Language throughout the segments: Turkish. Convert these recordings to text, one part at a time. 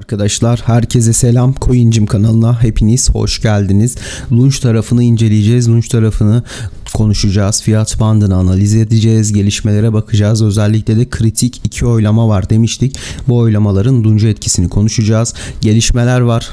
Arkadaşlar herkese selam. Coincim kanalına hepiniz hoş geldiniz. Lunch tarafını inceleyeceğiz. Lunch tarafını konuşacağız. Fiyat bandını analiz edeceğiz. Gelişmelere bakacağız. Özellikle de kritik iki oylama var demiştik. Bu oylamaların Lunch'a etkisini konuşacağız. Gelişmeler var.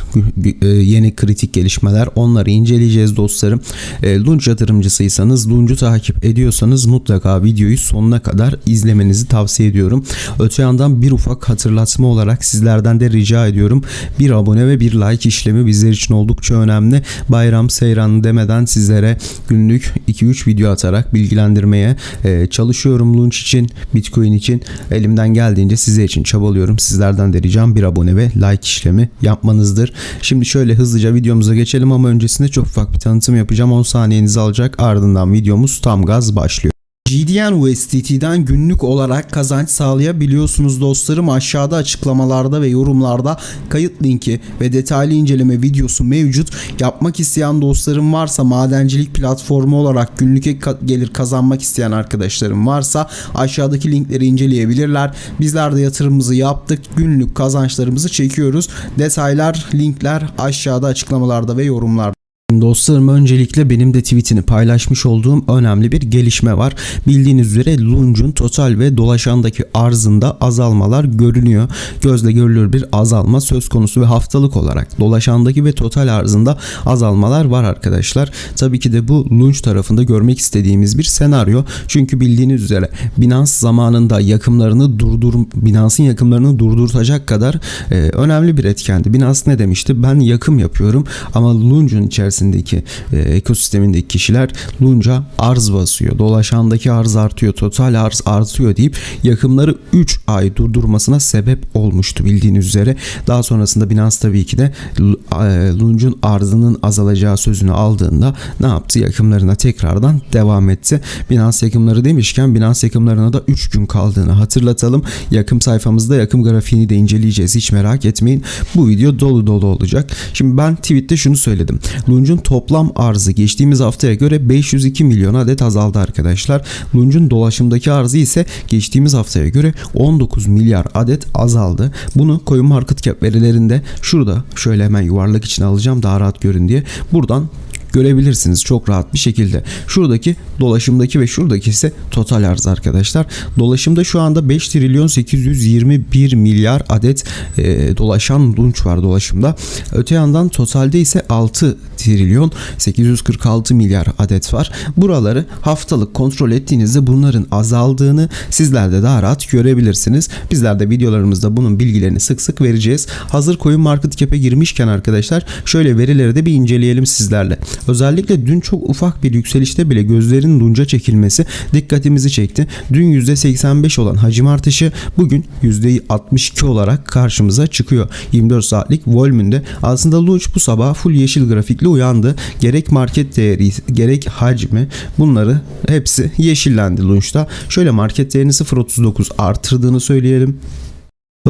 E, Yeni kritik gelişmeler. Onları inceleyeceğiz dostlarım. E, Lunch yatırımcısıysanız, Lunch'u takip ediyorsanız mutlaka videoyu sonuna kadar izlemenizi tavsiye ediyorum. Öte yandan bir ufak hatırlatma olarak sizlerden de rica ediyorum. Bir abone ve bir like işlemi bizler için oldukça önemli. Bayram seyran demeden sizlere günlük 2-3 video atarak bilgilendirmeye e, çalışıyorum Lunch için, Bitcoin için. Elimden geldiğince sizler için çabalıyorum. Sizlerden de ricam bir abone ve like işlemi yapmanızdır. Şimdi şöyle hızlıca videomuza geçelim ama öncesinde çok ufak bir tanıtım yapacağım. 10 saniyenizi alacak. Ardından videomuz tam gaz başlıyor. GDN USDT'den günlük olarak kazanç sağlayabiliyorsunuz dostlarım. Aşağıda açıklamalarda ve yorumlarda kayıt linki ve detaylı inceleme videosu mevcut. Yapmak isteyen dostlarım varsa madencilik platformu olarak günlük ek gelir kazanmak isteyen arkadaşlarım varsa aşağıdaki linkleri inceleyebilirler. Bizler de yatırımımızı yaptık. Günlük kazançlarımızı çekiyoruz. Detaylar, linkler aşağıda açıklamalarda ve yorumlarda. Dostlarım öncelikle benim de tweetini paylaşmış olduğum önemli bir gelişme var. Bildiğiniz üzere Lunch'un total ve dolaşandaki arzında azalmalar görünüyor. Gözle görülür bir azalma söz konusu ve haftalık olarak dolaşandaki ve total arzında azalmalar var arkadaşlar. Tabii ki de bu Lunch tarafında görmek istediğimiz bir senaryo. Çünkü bildiğiniz üzere Binance zamanında yakımlarını durdur Binance'ın yakımlarını durdurtacak kadar e, önemli bir etkendi. Binance ne demişti? Ben yakım yapıyorum ama Lunch'un içerisindeki e, ekosistemindeki kişiler Lunch'a arz basıyor. Dolaşandaki arz artıyor, total arz artıyor deyip yakımları 3 ay durdurmasına sebep olmuştu bildiğiniz üzere. Daha sonrasında Binance tabii ki de e, Lunch'un arzının azalacağı sözünü aldığında ne yaptı? Yakımlarına tekrardan devam etti. Binance yakımları demişken Binance yakımlarına da 3 gün kaldığını hatırlatalım. Yakım sayfamızda yakım grafiğini de inceleyeceğiz. Hiç merak etmeyin. Bu video dolu dolu olacak. Şimdi ben tweette şunu söyledim. Lunch'un toplam arzı geçtiğimiz haftaya göre 502 milyon adet azaldı arkadaşlar. Lunch'un dolaşımdaki arzı ise geçtiğimiz haftaya göre 19 milyar adet azaldı. Bunu CoinMarketCap verilerinde şurada şöyle hemen yuvarlak içine alacağım daha rahat görün diye. Buradan görebilirsiniz çok rahat bir şekilde. Şuradaki dolaşımdaki ve şuradaki ise total arz arkadaşlar. Dolaşımda şu anda 5 trilyon 821 milyar adet e, dolaşan lunch var dolaşımda. Öte yandan totalde ise 6 trilyon 846 milyar adet var. Buraları haftalık kontrol ettiğinizde bunların azaldığını sizler de daha rahat görebilirsiniz. Bizler de videolarımızda bunun bilgilerini sık sık vereceğiz. Hazır Coin Market Cap'e girmişken arkadaşlar şöyle verileri de bir inceleyelim sizlerle. Özellikle dün çok ufak bir yükselişte bile gözlerin lunca çekilmesi dikkatimizi çekti. Dün %85 olan hacim artışı bugün %62 olarak karşımıza çıkıyor. 24 saatlik volümünde aslında Lunch bu sabah full yeşil grafikle uyandı. Gerek market değeri gerek hacmi bunları hepsi yeşillendi Lunch'ta. Şöyle market değerini 0.39 artırdığını söyleyelim.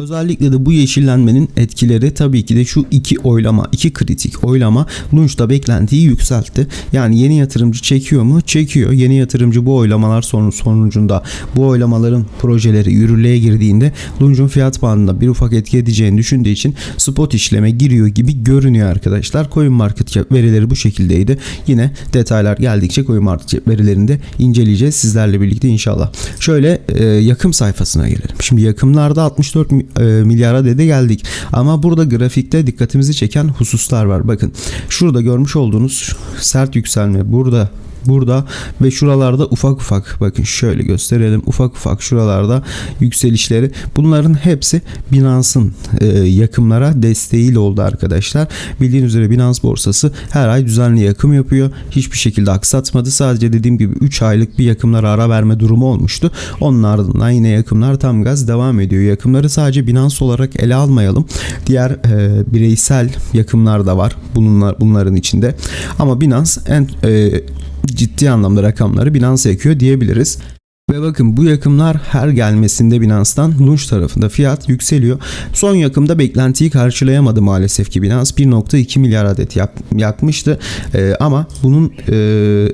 Özellikle de bu yeşillenmenin etkileri tabii ki de şu iki oylama, iki kritik oylama Lunch'ta beklentiyi yükseltti. Yani yeni yatırımcı çekiyor mu? Çekiyor. Yeni yatırımcı bu oylamalar sonu sonucunda bu oylamaların projeleri yürürlüğe girdiğinde Lunch'un fiyat bandında bir ufak etki edeceğini düşündüğü için spot işleme giriyor gibi görünüyor arkadaşlar. Coin Market Cap verileri bu şekildeydi. Yine detaylar geldikçe Coin Market Cap verilerini de inceleyeceğiz sizlerle birlikte inşallah. Şöyle e, yakım sayfasına gelelim. Şimdi yakımlarda 64 mi- e, milyara dede geldik. Ama burada grafikte dikkatimizi çeken hususlar var. Bakın şurada görmüş olduğunuz sert yükselme burada burada ve şuralarda ufak ufak bakın şöyle gösterelim ufak ufak şuralarda yükselişleri bunların hepsi Binance'ın e, yakımlara desteğiyle oldu arkadaşlar. Bildiğiniz üzere Binance borsası her ay düzenli yakım yapıyor. Hiçbir şekilde aksatmadı. Sadece dediğim gibi 3 aylık bir yakımlara ara verme durumu olmuştu. Onun ardından yine yakımlar tam gaz devam ediyor. Yakımları sadece Binance olarak ele almayalım. Diğer e, bireysel yakımlar da var bunlar bunların içinde. Ama Binance en e, ciddi anlamda rakamları Binance yakıyor diyebiliriz. Ve bakın bu yakımlar her gelmesinde Binance'dan Lunch tarafında fiyat yükseliyor. Son yakımda beklentiyi karşılayamadı maalesef ki Binance 1.2 milyar adet yap, yakmıştı. Ee, ama bunun e,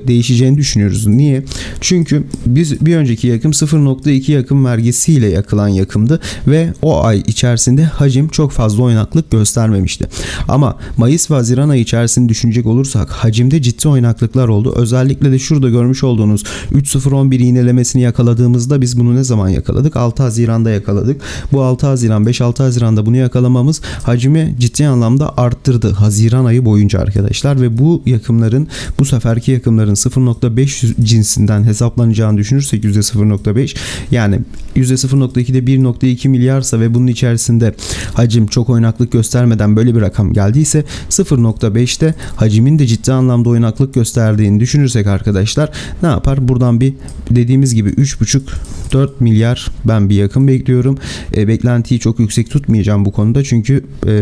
değişeceğini düşünüyoruz. Niye? Çünkü biz bir önceki yakım 0.2 yakım vergisiyle yakılan yakımdı ve o ay içerisinde hacim çok fazla oynaklık göstermemişti. Ama Mayıs ve Haziran ayı içerisinde düşünecek olursak hacimde ciddi oynaklıklar oldu. Özellikle de şurada görmüş olduğunuz 3.011 iğnelemesini yakaladığımızda biz bunu ne zaman yakaladık? 6 Haziran'da yakaladık. Bu 6 Haziran 5-6 Haziran'da bunu yakalamamız hacmi ciddi anlamda arttırdı. Haziran ayı boyunca arkadaşlar ve bu yakımların bu seferki yakımların 0.5 cinsinden hesaplanacağını düşünürsek %0.5 yani %0.2'de 1.2 milyarsa ve bunun içerisinde hacim çok oynaklık göstermeden böyle bir rakam geldiyse 0.5'te hacimin de ciddi anlamda oynaklık gösterdiğini düşünürsek arkadaşlar ne yapar? Buradan bir dediğimiz gibi 3.5 4 milyar ben bir yakın bekliyorum. E, beklentiyi çok yüksek tutmayacağım bu konuda çünkü e,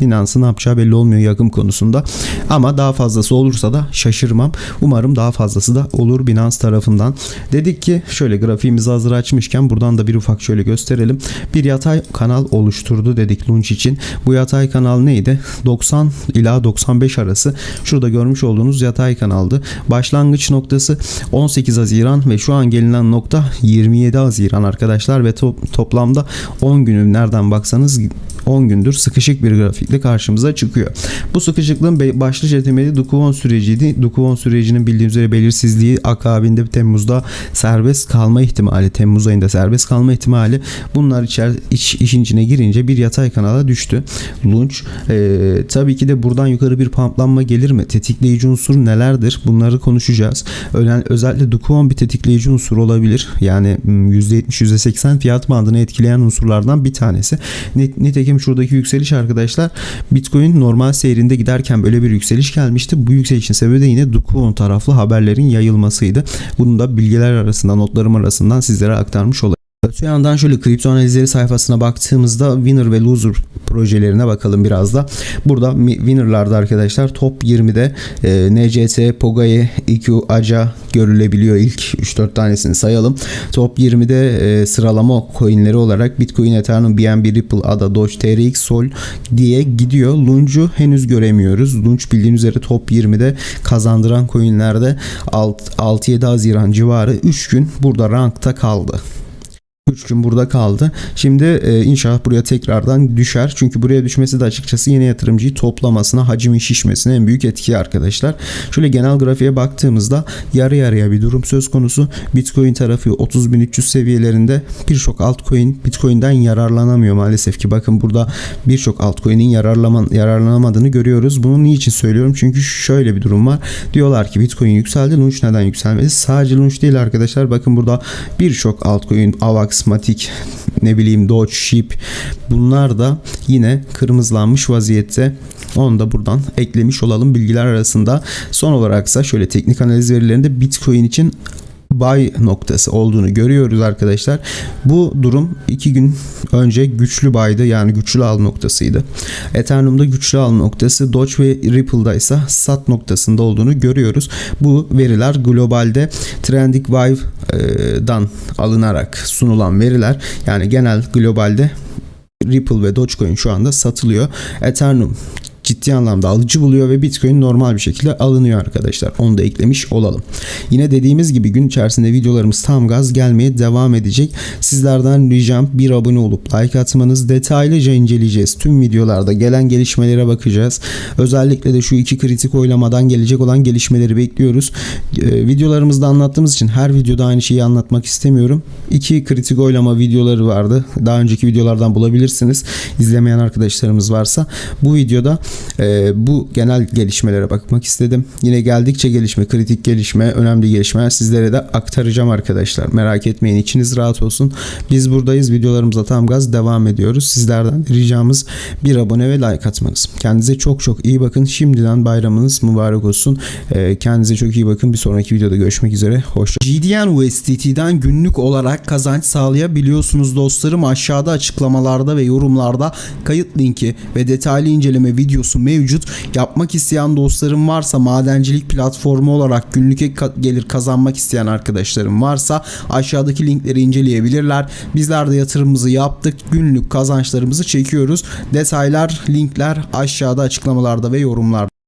Binance'ın ne yapacağı belli olmuyor yakın konusunda. Ama daha fazlası olursa da şaşırmam. Umarım daha fazlası da olur Binance tarafından. Dedik ki şöyle grafiğimizi hazır açmışken buradan da bir ufak şöyle gösterelim. Bir yatay kanal oluşturdu dedik Lunch için. Bu yatay kanal neydi? 90 ila 95 arası. Şurada görmüş olduğunuz yatay kanaldı. Başlangıç noktası 18 Haziran ve şu an gelinen nokta 27 Haziran arkadaşlar ve to- toplamda 10 günü nereden baksanız 10 gündür sıkışık bir grafikle karşımıza çıkıyor. Bu sıkışıklığın başlıca temeli Dukuvon süreciydi. Dukuvon sürecinin bildiğiniz üzere belirsizliği akabinde Temmuz'da serbest kalma ihtimali, Temmuz ayında serbest kalma ihtimali bunlar içer, iç, işin içine girince bir yatay kanala düştü. Lunch e, tabii ki de buradan yukarı bir pamplanma gelir mi? Tetikleyici unsur nelerdir? Bunları konuşacağız. Ölen, özellikle Dukuvon bir tetikleyici unsur olabilir. Yani m, %70-%80 fiyat bandını etkileyen unsurlardan bir tanesi. Net- Nitekim şuradaki yükseliş arkadaşlar Bitcoin normal seyrinde giderken böyle bir yükseliş gelmişti. Bu yükselişin sebebi de yine Dukuvon taraflı haberlerin yayılmasıydı. Bunu da bilgiler arasından, notlarım arasından sizlere aktarmış olayım. Öte yandan şöyle kripto analizleri sayfasına baktığımızda winner ve loser projelerine bakalım biraz da. Burada winner'larda arkadaşlar top 20'de e, NCT, Pogaye, IQ, ACA görülebiliyor. İlk 3-4 tanesini sayalım. Top 20'de e, sıralama coinleri olarak Bitcoin, Ethereum, BNB, Ripple, ADA, Doge, TRX, Sol diye gidiyor. Lunch'u henüz göremiyoruz. Lunch bildiğiniz üzere top 20'de kazandıran coinlerde 6-7 Haziran civarı 3 gün burada rankta kaldı. 3 gün burada kaldı. Şimdi e, inşallah buraya tekrardan düşer. Çünkü buraya düşmesi de açıkçası yeni yatırımcıyı toplamasına, hacmin şişmesine en büyük etki arkadaşlar. Şöyle genel grafiğe baktığımızda yarı yarıya bir durum söz konusu. Bitcoin tarafı 30.300 seviyelerinde birçok altcoin Bitcoin'den yararlanamıyor maalesef ki. Bakın burada birçok altcoin'in yararlaman, yararlanamadığını görüyoruz. Bunu niçin söylüyorum? Çünkü şöyle bir durum var. Diyorlar ki Bitcoin yükseldi. Lunch neden yükselmedi? Sadece Lunch değil arkadaşlar. Bakın burada birçok altcoin, AVAX, Matic, ne bileyim Doge, Ship bunlar da yine kırmızılanmış vaziyette. Onu da buradan eklemiş olalım bilgiler arasında. Son olaraksa şöyle teknik analiz verilerinde Bitcoin için buy noktası olduğunu görüyoruz arkadaşlar. Bu durum iki gün önce güçlü buy'dı yani güçlü al noktasıydı. Ethereum'da güçlü al noktası Doge ve Ripple'da ise sat noktasında olduğunu görüyoruz. Bu veriler globalde Trendic Vive'dan alınarak sunulan veriler yani genel globalde Ripple ve Dogecoin şu anda satılıyor. Ethereum ciddi anlamda alıcı buluyor ve Bitcoin normal bir şekilde alınıyor arkadaşlar. Onu da eklemiş olalım. Yine dediğimiz gibi gün içerisinde videolarımız tam gaz gelmeye devam edecek. Sizlerden ricam bir abone olup like atmanız. Detaylıca inceleyeceğiz. Tüm videolarda gelen gelişmelere bakacağız. Özellikle de şu iki kritik oylamadan gelecek olan gelişmeleri bekliyoruz. Ee, videolarımızda anlattığımız için her videoda aynı şeyi anlatmak istemiyorum. İki kritik oylama videoları vardı. Daha önceki videolardan bulabilirsiniz. İzlemeyen arkadaşlarımız varsa. Bu videoda e, bu genel gelişmelere bakmak istedim. Yine geldikçe gelişme, kritik gelişme, önemli gelişmeler sizlere de aktaracağım arkadaşlar. Merak etmeyin içiniz rahat olsun. Biz buradayız. Videolarımıza tam gaz devam ediyoruz. Sizlerden ricamız bir abone ve like atmanız. Kendinize çok çok iyi bakın. Şimdiden bayramınız mübarek olsun. E, kendinize çok iyi bakın. Bir sonraki videoda görüşmek üzere. Hoşça GDN USDT'den günlük olarak kazanç sağlayabiliyorsunuz dostlarım. Aşağıda açıklamalarda ve yorumlarda kayıt linki ve detaylı inceleme videosu konusu mevcut. Yapmak isteyen dostlarım varsa madencilik platformu olarak günlük ek gelir kazanmak isteyen arkadaşlarım varsa aşağıdaki linkleri inceleyebilirler. Bizler de yatırımımızı yaptık. Günlük kazançlarımızı çekiyoruz. Detaylar, linkler aşağıda açıklamalarda ve yorumlarda.